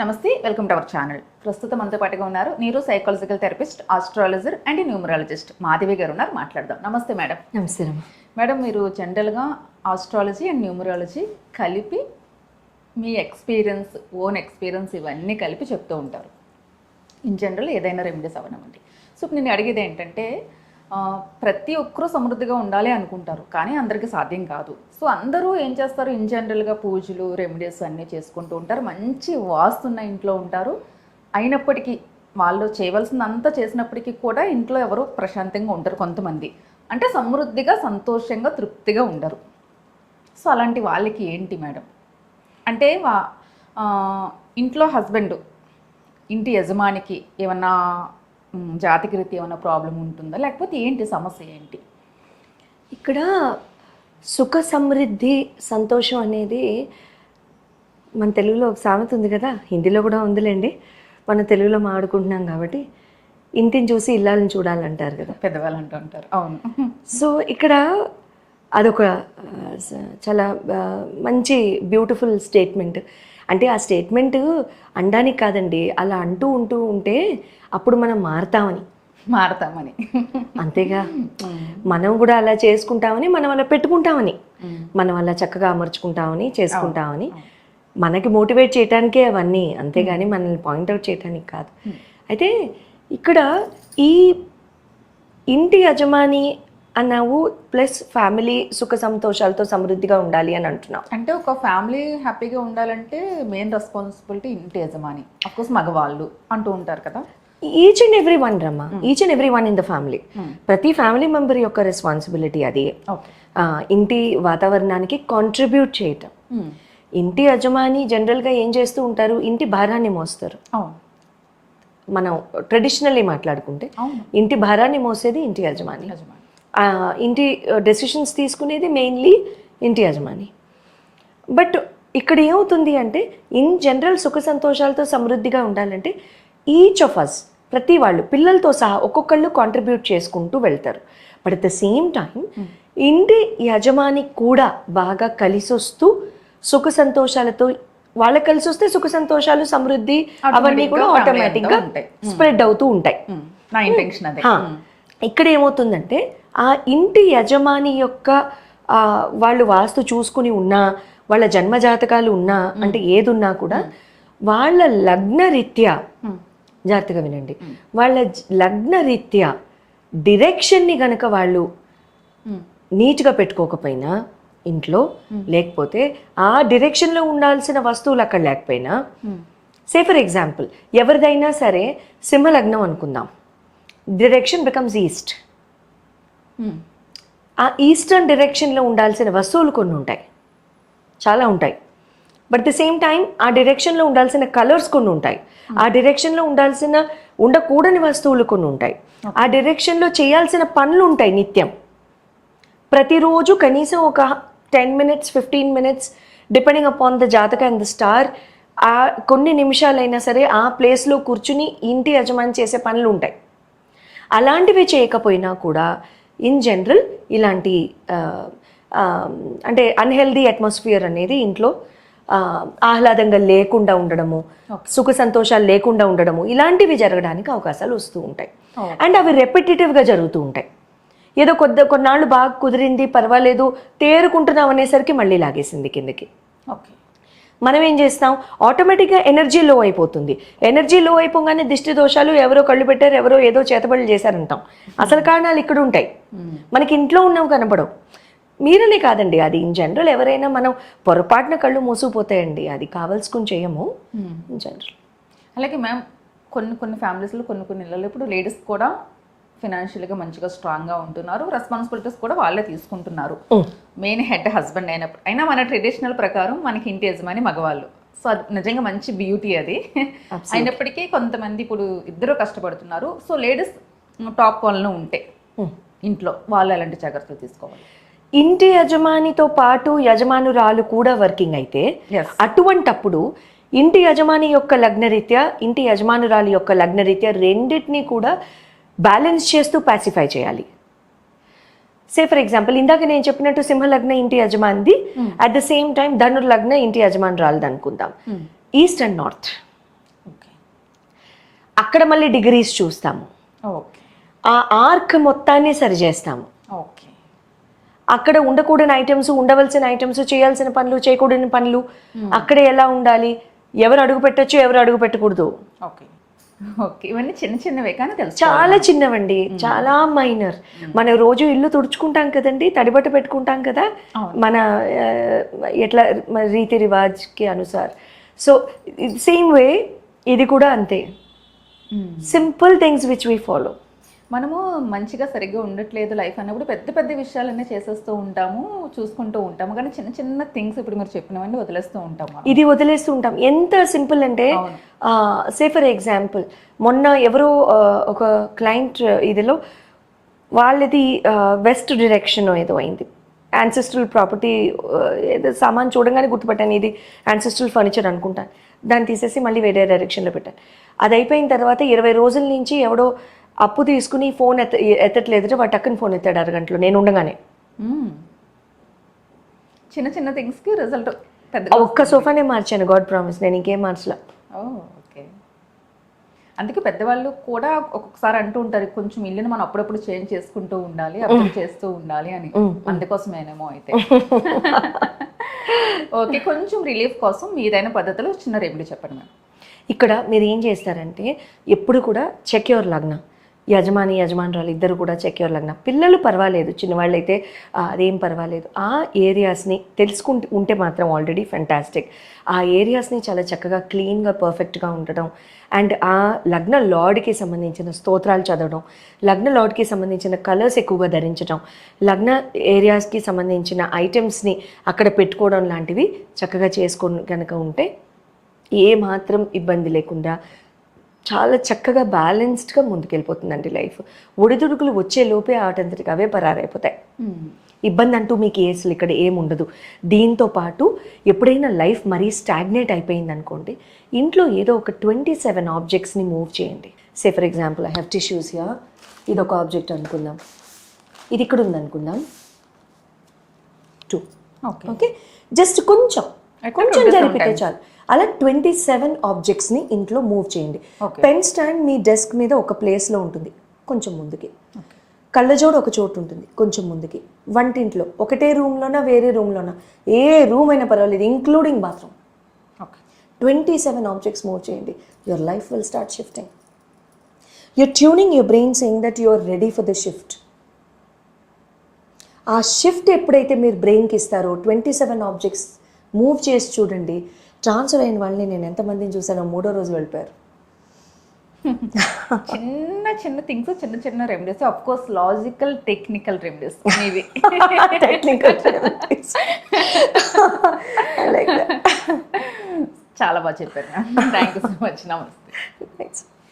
నమస్తే welcome to our channel. ప్రస్తుతం మనతో పాటుగా ఉన్నారు నీరు psychological therapist astrologer and numerologist Madhavi garu ఉన్నారు. మాట్లాడదాం. నమస్తే మేడం. నమస్తే మేడం మీరు జనరల్గా ఆస్ట్రాలజీ అండ్ న్యూమరాలజీ కలిపి మీ ఎక్స్పీరియన్స్ ఓన్ ఎక్స్పీరియన్స్ ఇవన్నీ కలిపి చెప్తూ ఉంటారు. ఇన్ జనరల్ ఏదైనా రెమెడీస్ అవనమండి సో నేను అడిగేది ఏంటంటే ప్రతి ఒక్కరూ సమృద్ధిగా ఉండాలి అనుకుంటారు కానీ అందరికీ సాధ్యం కాదు. సో అందరూ ఏం చేస్తారు? ఇన్ జనరల్గా పూజలు రెమెడీస్ అన్నీ చేసుకుంటూ ఉంటారు. మంచి వాస్తున్న ఇంట్లో ఉంటారు. అయినప్పటికీ వాళ్ళు చేయవలసిందంతా చేసినప్పటికీ కూడా ఇంట్లో ఎవరు ప్రశాంతంగా ఉంటారు కొంతమంది. అంటే సమృద్ధిగా సంతోషంగా తృప్తిగా ఉండరు. సో అలాంటి వాళ్ళకి ఏంటి మేడం? అంటే వా- ఇంట్లో హస్బెండ్ ఇంటి యజమానికి ఏమన్నా జాతక రీతి ఏమన్నా ప్రాబ్లం ఉంటుందా? లేకపోతే ఏంటి సమస్య ఏంటి? ఇక్కడ సుఖ సమృద్ధి సంతోషం అనేది మన తెలుగులో ఒక సామెత ఉంది కదా హిందీలో కూడా ఉందిలేండి. మన తెలుగులో మాట్లాడుకుంటున్నాం కాబట్టి ఇంటిని చూసి ఇల్లాలని చూడాలంటారు కదా. పెద్దవాళ్ళు అంటూ ఉంటారు. అవును. సో ఇక్కడ అదొక చాలా మంచి బ్యూటిఫుల్ స్టేట్మెంట్. అంటే ఆ స్టేట్మెంట్ అనడానికి కాదండి అలా అంటూ ఉంటూ ఉంటే అప్పుడు మనం మారుతామని. మారతామని. అంతేగా? మనం కూడా అలా చేసుకుంటామని మనం అలా పెట్టుకుంటామని. మనం అలా చక్కగా అమర్చుకుంటామని చేసుకుంటామని. మనకి మోటివేట్ చేయడానికే అవన్నీ అంతేగాని మనల్ని పాయింట్అవుట్ చేయడానికి కాదు. అయితే ఇక్కడ ఈ ఇంటి యజమాని అన్నావు ప్లస్ ఫ్యామిలీ సుఖ సంతోషాలతో సమృద్ధిగా ఉండాలి అని అంటున్నావు. అంటే ఒక ఫ్యామిలీ హ్యాపీగా ఉండాలంటే మెయిన్ రెస్పాన్సిబిలిటీ ఇంటి యజమాని అఫ్కోర్స్ మగవాళ్ళు అంటూ ఉంటారు కదా. ఈచ్ అండ్ ఎవ్రీ వన్ రమ్మ each and every one in the family ప్రతి ఫ్యామిలీ మెంబర్ యొక్క రెస్పాన్సిబిలిటీ అది. ఇంటి వాతావరణానికి కాంట్రిబ్యూట్ చేయటం. ఇంటి యజమాని జనరల్గా ఏం చేస్తూ ఉంటారు? ఇంటి భారాన్ని మోస్తారు. మనం ట్రెడిషనల్లీ మాట్లాడుకుంటే ఇంటి భారాన్ని మోసేది ఇంటి యజమాని. యజమాని. ఇంటి డెసిషన్స్ తీసుకునేది మెయిన్లీ ఇంటి యజమాని. బట్ ఇక్కడ ఏమవుతుంది అంటే ఇన్ జనరల్ సుఖ సంతోషాలతో సమృద్ధిగా ఉండాలంటే ఈచ్ ఆఫ్ అస్ ప్రతి వాళ్ళు పిల్లలతో సహా ఒక్కొక్కళ్ళు కాంట్రిబ్యూట్ చేసుకుంటూ వెళ్తారు. But at the same time ఇంటి యజమాని కూడా బాగా కలిసి వస్తూ సుఖ సంతోషాలతో వాళ్ళకి కలిసి వస్తే సుఖ సంతోషాలు సమృద్ధి అవన్నీ కూడా ఆటోమేటిక్గా. స్ప్రెడ్ అవుతూ ఉంటాయి. మ్, నా ఇంటెన్షన్ అదే. ఇక్కడ ఏమవుతుందంటే ఆ ఇంటి యజమాని యొక్క వాళ్ళు వాస్తు చూసుకుని ఉన్నా వాళ్ళ జన్మ జాతకాలు ఉన్నా అంటే ఏదున్నా కూడా వాళ్ళ లగ్న రీత్యా జాగ్రత్తగా వినండి వాళ్ళ జ- లగ్న రీత్యా డిరెక్షన్ని గనక వాళ్ళు నీట్గా పెట్టుకోకపోయినా ఇంట్లో లేకపోతే ఆ డిరెక్షన్లో ఉండాల్సిన వస్తువులు అక్కడ లేకపోయినా సే ఫర్ ఎగ్జాంపుల్ ఎవరిదైనా సరే సింహలగ్నం అనుకుందాం. డిరెక్షన్ బికమ్స్ ఈస్ట్ ఆ ఈస్టర్న్ డైరెక్షన్లో ఉండాల్సిన వస్తువులు కొన్ని ఉంటాయి. చాలా ఉంటాయి. బట్ ద సేమ్ టైం ఆ డైరెక్షన్లో ఉండాల్సిన కలర్స్ కొన్ని ఉంటాయి. ఆ డైరెక్షన్లో ఉండాల్సిన ఉండకూడని వస్తువులు కొన్ని ఉంటాయి. ఆ డైరెక్షన్లో చేయాల్సిన పనులు ఉంటాయి నిత్యం. ప్రతిరోజు కనీసం ఒక ten minutes fifteen minutes depending upon the జాతక అండ్ ద స్టార్ ఆ కొన్ని నిమిషాలైనా సరే ఆ ప్లేస్లో కూర్చుని ఇంటి యజమాని చేసే పనులు ఉంటాయి. అలాంటివి చేయకపోయినా కూడా ఇన్ జనరల్ ఇలాంటి అంటే అన్హెల్దీ అట్మాస్ఫియర్ అనేది ఇంట్లో ఆహ్లాదంగా లేకుండా ఉండడము సుఖ సంతోషాలు లేకుండా ఉండడము ఇలాంటివి జరగడానికి అవకాశాలు వస్తూ ఉంటాయి. అండ్ అవి రెపిటేటివ్గా జరుగుతూ ఉంటాయి. ఏదో కొద్ది కొన్నాళ్ళు బాగా కుదిరింది పర్వాలేదు తేరుకుంటున్నాం అనేసరికి మళ్ళీ లాగేసింది కిందకి. ఓకే మనం ఏం చేస్తాం? ఆటోమేటిక్గా ఎనర్జీ లో అయిపోతుంది. ఎనర్జీ లో అయిపోగానే దిష్టి దోషాలు ఎవరో కళ్ళు పెట్టారు ఎవరో ఏదో చేతబడులు చేశారంటాం. అసలు కారణాలు ఇక్కడ ఉంటాయి. మనకి ఇంట్లో ఉన్నవి కనపడవు. మీరనే కాదండి అది ఇన్ జనరల్ ఎవరైనా మనం పొరపాటున కళ్ళు మూసుకుపోతాయండి. అది కావాల్సుకుని చేయము. ఇన్ జనరల్ అలాగే మ్యామ్ కొన్ని కొన్ని ఫ్యామిలీస్లో కొన్ని కొన్ని ఇళ్ళలో ఇప్పుడు లేడీస్ కూడా ఫినాన్షియల్గా మంచిగా స్ట్రాంగ్గా ఉంటున్నారు. రెస్పాన్సిబిలిటీస్ కూడా వాళ్ళే తీసుకుంటున్నారు. మెయిన్ హెడ్ హస్బెండ్ అయినప్పుడు. అయినా మన ట్రెడిషనల్ ప్రకారం మనకి ఇంటి యజమాని మగవాళ్ళు. సో అది నిజంగా మంచి బ్యూటీ అది. అయినప్పటికీ కొంతమంది ఇప్పుడు ఇద్దరు కష్టపడుతున్నారు. సో లేడీస్ టాప్ వాళ్ళను ఉంటే ఇంట్లో వాళ్ళు ఎలాంటి జాగ్రత్తలు తీసుకోవాలి? ఇంటి యజమానితో పాటు యజమానురాలు కూడా వర్కింగ్ అయితే. అటువంటప్పుడు ఇంటి యజమాని యొక్క లగ్నరీత్యా ఇంటి యజమానురాలి యొక్క లగ్నరీత్యా రెండింటినీ కూడా బ్యాలెన్స్ చేస్తూ పాసిఫై చేయాలి. సే ఫర్ ఎగ్జాంపుల్ ఇందాక నేను చెప్పినట్టు సింహ లగ్న ఇంటి యజమానిది. అట్ ద సేమ్ టైం ధను లగ్న ఇంటి యజమానురాలది అనుకుందాం ఈస్ట్ అండ్ నార్త్ అక్కడ మళ్ళీ డిగ్రీస్ చూస్తాము. ఓకే ఆ ఆర్క్ మొత్తాన్ని సరి చేస్తాము. ఓకే అక్కడ ఉండకూడని ఐటమ్స్ ఉండవలసిన ఐటమ్స్ చేయాల్సిన పనులు చేయకూడని పనులు అక్కడ ఎలా ఉండాలి? ఎవరు అడుగు పెట్టచ్చు ఎవరు అడుగు పెట్టకూడదు. ఓకే. ఇవన్నీ చిన్న చిన్నవే కానీ తెలుసు చాలా చిన్నవండి. చాలా మైనర్. మన రోజు ఇల్లు తుడుచుకుంటాం కదండి తడిబట్ట పెట్టుకుంటాం కదా మన ఎట్లా రీతి రివాజ్కి అనుసార్. సో సేమ్ వే ఇది కూడా అంతే. Simple things which we follow మనము మంచిగా సరిగ్గా ఉండట్లేదు లైఫ్ అన్నప్పుడు పెద్ద పెద్ద విషయాలన్నీ చేసేస్తూ ఉంటాము చూసుకుంటూ ఉంటాము. కానీ చిన్న చిన్న థింగ్స్ ఇప్పుడు మీరు చెప్పినవన్నీ వదిలేస్తూ ఉంటాము. ఇది వదిలేస్తూ ఉంటాం. ఎంత సింపుల్ అంటే. సే ఫర్ ఎగ్జాంపుల్ మొన్న ఎవరో ఒక క్లయింట్ ఇదిలో వాళ్ళది వెస్ట్ డైరెక్షన్ ఏదో అయింది. యాన్సెస్ట్రల్ ప్రాపర్టీ ఏదో సామాన్ చూడంగానే గుర్తుపట్టాను. ఇది యాన్సెస్ట్రల్ ఫర్నిచర్ అనుకుంటాను దాన్ని తీసేసి మళ్ళీ వేరే డైరెక్షన్లో పెట్టాను. అది అయిపోయిన తర్వాత ఇరవై రోజుల నుంచి ఎవడో అప్పు తీసుకుని ఫోన్ ఎత్త ఎత్తట్లేదు వాడు టక్కుని ఫోన్ ఎత్తాడు అరగంటలో. నేను ఉండగానే. చిన్న చిన్న థింగ్స్కి రిజల్ట్ పెద్ద ఒక్క సోఫానే మార్చాను గాడ్ ప్రామిస్. నేను ఇంకేం మార్చలా. ఓకే. అందుకే పెద్దవాళ్ళు కూడా ఒక్కొక్కసారి అంటూ ఉంటారు కొంచెం ఇల్లుని మనం అప్పుడప్పుడు చేంజ్ చేసుకుంటూ ఉండాలి అప్పుడు చేస్తూ ఉండాలి అని. అందుకోసమేనేమో అయితే. ఓకే కొంచెం రిలీఫ్ కోసం మీదైన పద్ధతిలో చిన్న రెమెడీ చెప్పండి మ్యామ్. ఇక్కడ మీరు ఏం చేస్తారంటే ఎప్పుడు కూడా చెక్ యువర్ లగ్న. యజమాని యజమానురాలు ఇద్దరు కూడా చెక్యూర్ లగ్నం. లగ్న పిల్లలు పర్వాలేదు చిన్నవాళ్ళు అయితే అదేం పర్వాలేదు. ఆ ఏరియాస్ని తెలుసుకుంటే ఉంటే మాత్రం ఆల్రెడీ ఫెంటాస్టిక్. ఆ ఏరియాస్ని చాలా చక్కగా క్లీన్గా పర్ఫెక్ట్గా ఉండడం. అండ్ ఆ లగ్న లార్డ్కి సంబంధించిన స్తోత్రాలు చదవడం. లగ్న లార్డ్కి సంబంధించిన కలర్స్ ఎక్కువగా ధరించడం. లగ్న ఏరియాస్కి సంబంధించిన ఐటమ్స్ని అక్కడ పెట్టుకోవడం లాంటివి చక్కగా చేసుకొని కనుక ఉంటే ఏ మాత్రం ఇబ్బంది లేకుండా చాలా చక్కగా బ్యాలెన్స్డ్గా ముందుకెళ్ళిపోతుందండి లైఫ్. ఒడిదుడుకులు వచ్చే లోపే ఆటంతటికి అవే పరారైపోతాయి. ఇబ్బంది అంటూ మీకు ఏసులు ఇక్కడ ఏముండదు దీంతో పాటు ఎప్పుడైనా లైఫ్ మరీ స్టాగ్నేట్ అయిపోయింది అనుకోండి ఇంట్లో ఏదో ఒక ట్వంటీ సెవెన్ ఆబ్జెక్ట్స్ని మూవ్ చేయండి. Say for example I have tissues yeah ఇది ఒక ఆబ్జెక్ట్ అనుకుందాం. ఇది ఇక్కడ ఉంది అనుకుందాం టూ ఓకే ఓకే జస్ట్ కొంచెం. కొంచెం 27 జరిపితే. చాలు. అలా ట్వంటీ సెవెన్ ఆబ్జెక్ట్స్ని ఇంట్లో మూవ్ చేయండి. పెన్ స్టాండ్ మీ డెస్క్ మీద ఒక ప్లేస్లో ఉంటుంది. కొంచెం ముందుకి. కళ్ళజోడు ఒక చోటు ఉంటుంది. కొంచెం ముందుకి. వంటింట్లో. ఒకటే రూమ్లోనా వేరే రూమ్లోనా ఏ రూమ్ అయినా పర్వాలేదు including bathroom twenty seven objects move చేయండి. Your life will start shifting your tuning your brain saying that you are ready for the shift ఆ షిఫ్ట్ ఎప్పుడైతే మీరు బ్రెయిన్కి ఇస్తారో ట్వంటీ సెవెన్ ఆబ్జెక్ట్స్ మూవ్ చేసి చూడండి. ట్రాన్స్ఫర్ అయిన వాళ్ళని నేను ఎంతమందిని చూసానో మూడో రోజు వెళ్ళిపోయారు. చిన్న చిన్న థింగ్స్ చిన్న చిన్న remedies of course logical technical remedies ఇవి టెక్నికల్ చాలా బాగా చెప్పారు. థ్యాంక్ యూ సో మచ్ నమస్తే